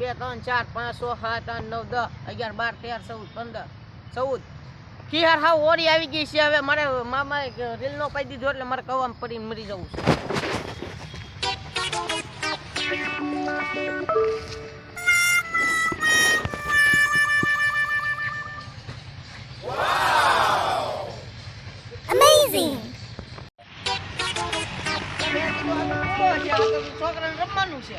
બે ત્રણ ચાર પાંચ છ સાત આઠ નવ દસ અગિયાર બાર તેર ચૌદ પંદર ચૌદ. ખીહાર હાવ ઓરી આવી ગઈ છે. હવે મારે મામા રીલ નો પાઈ દીધો એટલે મારે કવામાં પડીને મરી જવું છે. છોકરાને રમવાનું છે.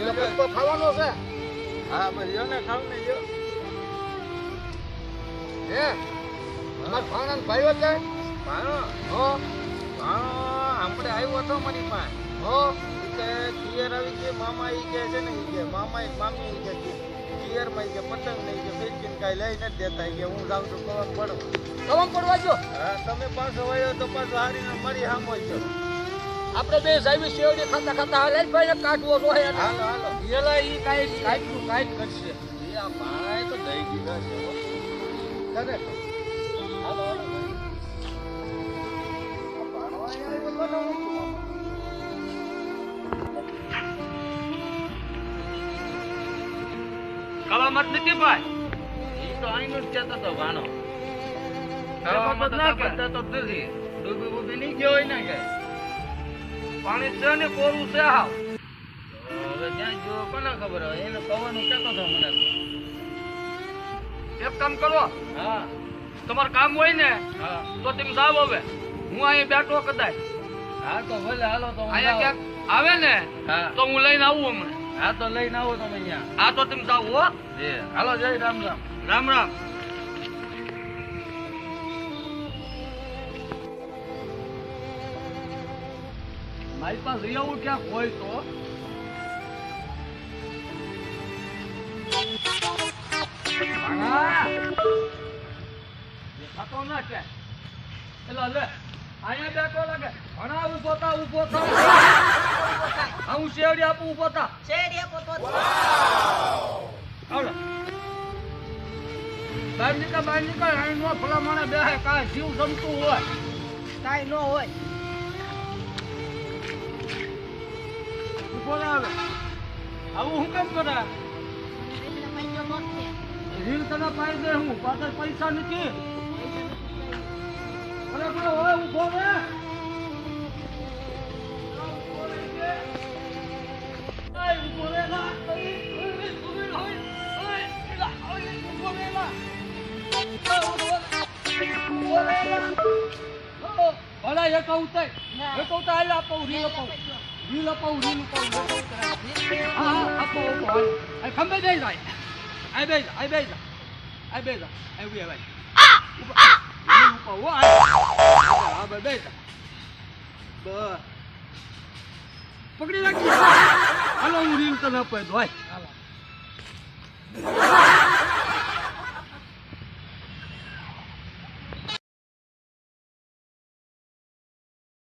ખાવાનો છે. હા બસ યો ને ખાવ ને યો હે? મારા ભાણાનો ભાઈઓ છે? ભાણો? હો? ભાણો હમણાં આવ્યો હતો મારી પાસે. હો? કે પિયર આવી કે મામા ઈ કે છે ને ઈ કે મામા ઈ મામી ઈ કે માં કે પતંગ ને ઈ કે ફેંકીને કાંઈ લઈ નથી દેતા કે હું જાઉં છું કવર પડો. કવમ પડવા જો હા તમે પાછો વયો તો પાછો હારીને મારી હામો છો. આપણે બે સાહેબી શેરડી ખાતા ખાતા હાલે ભાઈ કાઢવો તો હે હાલો હાલો. એલા ઈ કાંઈ કાંઈકનું કાઈ કરશે. એ આ ભાઈ તો દઈ દીધા છે. કરે હાલો હાલો. ને. ખાવા મત નથી ભાઈ. ઈ તો આઈનું જ કહેતો તો ભાણો ખાવા મત ના કહેતા તો નથી ડૂબી ડૂબી નહીં ગયો હોય ને કે પાણી છે ને કોરું છે હાવ. હવે ત્યાં જો કોને ખબર હોય? એને કવાનું કેતો હતો મને. એક કામ કરો. હા. તમારું કામ હોય ને હા. તો તમે જાવ હવે. હું અહીંયા બેઠો કદાચ. હા તો ભલે હાલો તો અહીંયા ક્યાંક આવે ને તો હું લઈને આવું હમણાં. હા તો લઈને આવો તમે અહીંયા. હા તો તમે જાઓ હો. હાલો જય રામ રામ. રામ રામ. મારી પાસે લઈ આવું ક્યાંક હોય તો! દેખાતો ના કે. એલા લે અહીંયા બેઠો લાગે. ભણા ઊભો થા ઊભો થા. હા, શેરડી આપું ઊભો થા. શેરડી આપો તો. આવડો બહાર નીકળ બહાર નીકળ. અહીં નો ભલા માણે બેહે કાંઈ જીવ જમતું હોય. કાંઈ ન હોય. હવે આવું હું કેમ કરે રીલ તને પાઈ દે હું, પાછળ પૈસા નથી. અરે બોલો, હવે ઊભો રે ભલા એક ઉતાર એક ઉતાર આપો, રીલ આપો. રીલ આપો રીલ ઉતાર. હા આપો હાલ. આ ખંભે બેસી જાય આ બેસી જા આ બેસી જા આ બેસી જા આ ઊભી ભાઈ રીલ ઉપર હો બે બેસી બસ પકડી રાખી હાલો, હું રીલ તને આપી દઉં હાલ.